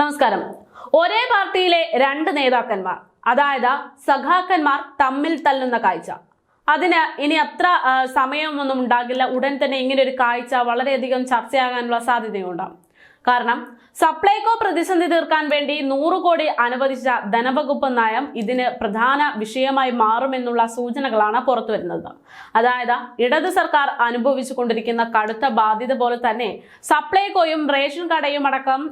നമസ്കാരം. ഒരേ പാർട്ടിയിലെ രണ്ട് നേതാക്കന്മാർ അതായത് സഖാക്കന്മാർ തമ്മിൽ തല്ലുന്ന കാഴ്ച. അതിന് ഇനി അത്ര സമയമൊന്നും ഉണ്ടാകില്ല. ഉടൻ തന്നെ ഇങ്ങനെ ഒരു കാഴ്ച വളരെയധികം ചർച്ചയാകാനുള്ള സാധ്യതയുണ്ടാകും കാരണം സപ്ലൈകോ പ്രതിസന്ധി തീർക്കാൻ വേണ്ടി നൂറ് കോടി അനുവദിച്ച ധനവകുപ്പ് നയം ഇതിന് പ്രധാന വിഷയമായി മാറുമെന്നുള്ള സൂചനകളാണ് പുറത്തുവരുന്നത് അതായത് ഇടത് സർക്കാർ അനുഭവിച്ചു കൊണ്ടിരിക്കുന്ന കടുത്ത ബാധ്യത പോലെ തന്നെ സപ്ലൈകോയും റേഷൻ കടയും അടക്കം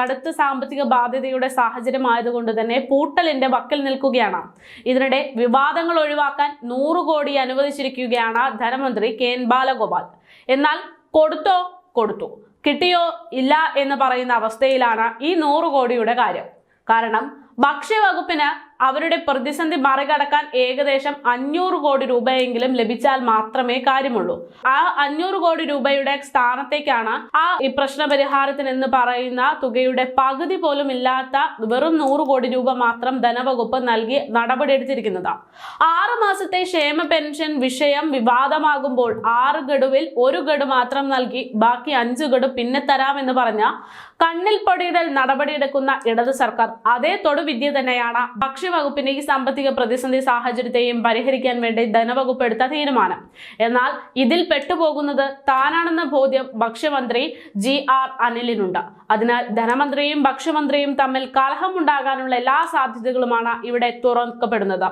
കടുത്ത സാമ്പത്തിക ബാധ്യതയുടെ സാഹചര്യം ആയതുകൊണ്ട് തന്നെ പൂട്ടലിന്റെ വക്കിൽ നിൽക്കുകയാണ്. ഇതിനിടെ വിവാദങ്ങൾ ഒഴിവാക്കാൻ നൂറ് കോടി അനുവദിച്ചിരിക്കുകയാണ് ധനമന്ത്രി കെ എൻ ബാലഗോപാൽ. എന്നാൽ കൊടുത്തോ കൊടുത്തു. കിട്ടിയോ ഇല്ല എന്ന് പറയുന്ന അവസ്ഥയിലാണ് ഈ നൂറ് കോടിയുടെ കാര്യം. കാരണം ഭക്ഷ്യവകുപ്പിന് അവരുടെ പ്രതിസന്ധി മറികടക്കാൻ ഏകദേശം അഞ്ഞൂറ് കോടി രൂപയെങ്കിലും ലഭിച്ചാൽ മാത്രമേ കാര്യമുള്ളൂ. ആ അഞ്ഞൂറ് കോടി രൂപയുടെ സ്ഥാനത്തേക്കാണ് ആ ഈ പ്രശ്ന പരിഹാരത്തിന് എന്ന് പറയുന്ന തുകയുടെ പകുതി പോലും ഇല്ലാത്ത വെറും നൂറ് കോടി രൂപ മാത്രം ധനവകുപ്പ് നൽകി നടപടിയെടുത്തിരിക്കുന്നത് ആറ് മാസത്തെ ക്ഷേമ പെൻഷൻ വിഷയം വിവാദമാകുമ്പോൾ ആറ് ഗഡുവിൽ ഒരു ഗഡു മാത്രം നൽകി ബാക്കി അഞ്ച് ഗഡു പിന്നെ തരാമെന്ന് പറഞ്ഞ കണ്ണിൽ പൊടിയിടൽ നടപടിയെടുക്കുന്ന ഇടത് സർക്കാർ അതേ തൊടുവിദ്യ തന്നെയാണ് ഭക്ഷ്യവകുപ്പിന്റെ ഈ സാമ്പത്തിക പ്രതിസന്ധി സാഹചര്യത്തെയും പരിഹരിക്കാൻ വേണ്ടി ധനവകുപ്പ് എടുത്ത തീരുമാനം. എന്നാൽ ഇതിൽ പെട്ടുപോകുന്നത് താനാണെന്ന ബോധ്യം ഭക്ഷ്യമന്ത്രി ജി ആർ അനിലിനുണ്ട്. അതിനാൽ ധനമന്ത്രിയും ഭക്ഷ്യമന്ത്രിയും തമ്മിൽ കലഹമുണ്ടാകാനുള്ള എല്ലാ സാധ്യതകളുമാണ് ഇവിടെ തുറക്കപ്പെടുന്നത്.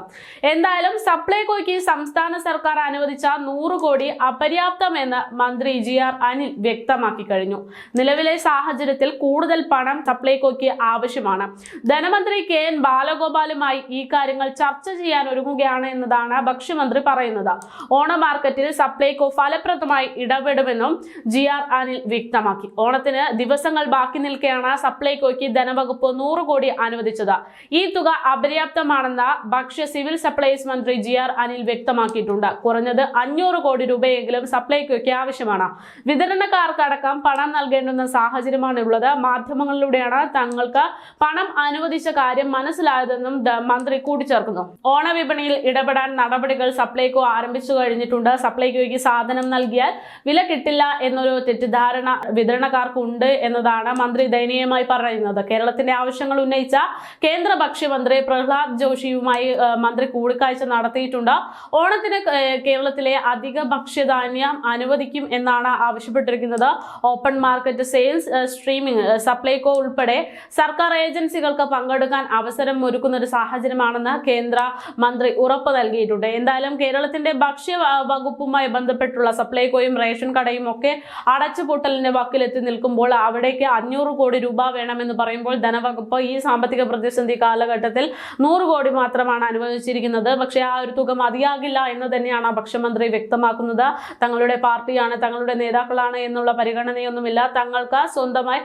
എന്തായാലും സപ്ലൈകോയ്ക്ക് സംസ്ഥാന സർക്കാർ അനുവദിച്ച നൂറ് കോടി അപര്യാപ്തമെന്ന് മന്ത്രി ജി ആർ അനിൽ വ്യക്തമാക്കി കഴിഞ്ഞു. നിലവിലെ സാഹചര്യത്തിൽ കൂടുതൽ പണം സപ്ലൈകോയ്ക്ക് ആവശ്യമാണ്. ധനമന്ത്രി കെ എൻ ബാലഗോപാലുമായി ഈ കാര്യങ്ങൾ ചർച്ച ചെയ്യാൻ ഒരുങ്ങുകയാണ് എന്നതാണ് ഭക്ഷ്യമന്ത്രി പറയുന്നത്. ഓണ മാർക്കറ്റിൽ സപ്ലൈകോ ഫലപ്രദമായി ഇടപെടുമെന്നും ജി ആർ അനിൽ വ്യക്തമാക്കി. ഓണത്തിന് ദിവസങ്ങൾ ബാക്കി നിൽക്കെയാണ് സപ്ലൈകോയ്ക്ക് ധനവകുപ്പ് നൂറ് കോടി അനുവദിച്ചത്. ഈ തുക അപര്യാപ്തമാണെന്ന് ഭക്ഷ്യ സിവിൽ സപ്ലൈസ് മന്ത്രി ജി ആർ അനിൽ വ്യക്തമാക്കിയിട്ടുണ്ട്. കുറഞ്ഞത് അഞ്ഞൂറ് കോടി രൂപയെങ്കിലും സപ്ലൈകോയ്ക്ക് ആവശ്യമാണ്. വിതരണക്കാർക്കടക്കം പണം നൽകേണ്ടുന്ന സാഹചര്യമാണ് മാധ്യമങ്ങളിലൂടെയാണ് തങ്ങൾക്ക് പണം അനുവദിച്ച കാര്യം മനസ്സിലായതെന്നും മന്ത്രി കൂട്ടിച്ചേർക്കുന്നു. ഓണവിപണിയിൽ ഇടപെടാൻ നടപടികൾ സപ്ലൈകോ ആരംഭിച്ചു കഴിഞ്ഞിട്ടുണ്ട്. സപ്ലൈകോയ്ക്ക് സാധനം നൽകിയാൽ വില കിട്ടില്ല എന്നൊരു തെറ്റിദ്ധാരണ വിതരണക്കാർക്കുണ്ട് എന്നതാണ് മന്ത്രി ദയനീയമായി പറയുന്നത്. കേരളത്തിന്റെ ആവശ്യങ്ങൾ ഉന്നയിച്ച കേന്ദ്ര ഭക്ഷ്യമന്ത്രി പ്രഹ്ലാദ് ജോഷിയുമായി മന്ത്രി കൂടിക്കാഴ്ച നടത്തിയിട്ടുണ്ട്. ഓണത്തിന് കേരളത്തിലെ അധിക ഭക്ഷ്യധാന്യം അനുവദിക്കും എന്നാണ് ആവശ്യപ്പെട്ടിരിക്കുന്നത്. Open market sales streaming Supplyco ഉൾപ്പെടെ സർക്കാർ ഏജൻസികൾക്ക് പങ്കെടുക്കാൻ അവസരം ഒരുക്കുന്ന ഒരു സാഹചര്യമാണെന്ന് കേന്ദ്ര മന്ത്രി ഉറപ്പ് നൽകിയിട്ടുണ്ട്. എന്തായാലും കേരളത്തിന്റെ ഭക്ഷ്യ വകുപ്പുമായി ബന്ധപ്പെട്ടുള്ള സപ്ലൈകോയും റേഷൻ കടയും ഒക്കെ അടച്ചുപൂട്ടലിന്റെ വക്കിലെത്തി നിൽക്കുമ്പോൾ അവിടേക്ക് അഞ്ഞൂറ് കോടി രൂപ വേണമെന്ന് പറയുമ്പോൾ ധനവകുപ്പ് ഈ സാമ്പത്തിക പ്രതിസന്ധി കാലഘട്ടത്തിൽ നൂറ് കോടി മാത്രമാണ് അനുവദിച്ചിരിക്കുന്നത്. പക്ഷേ ആ ഒരു തുക മതിയാകില്ല എന്ന് തന്നെയാണ് ഭക്ഷ്യമന്ത്രി വ്യക്തമാക്കുന്നത്. തങ്ങളുടെ പാർട്ടിയാണ് തങ്ങളുടെ നേതാക്കളാണ് എന്നുള്ള പരിഗണനയൊന്നുമില്ല. തങ്ങൾക്ക് സ്വന്തമായി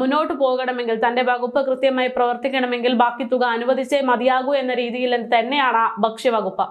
മുന്നോട്ട് പോകണമെങ്കിൽ തന്റെ വകുപ്പ് കൃത്യമായി പ്രവർത്തിക്കണമെങ്കിൽ ബാക്കി തുക അനുവദിച്ചേ മതിയാകൂ എന്ന രീതിയിൽ തന്നെയാണ് ഭക്ഷ്യവകുപ്പ്.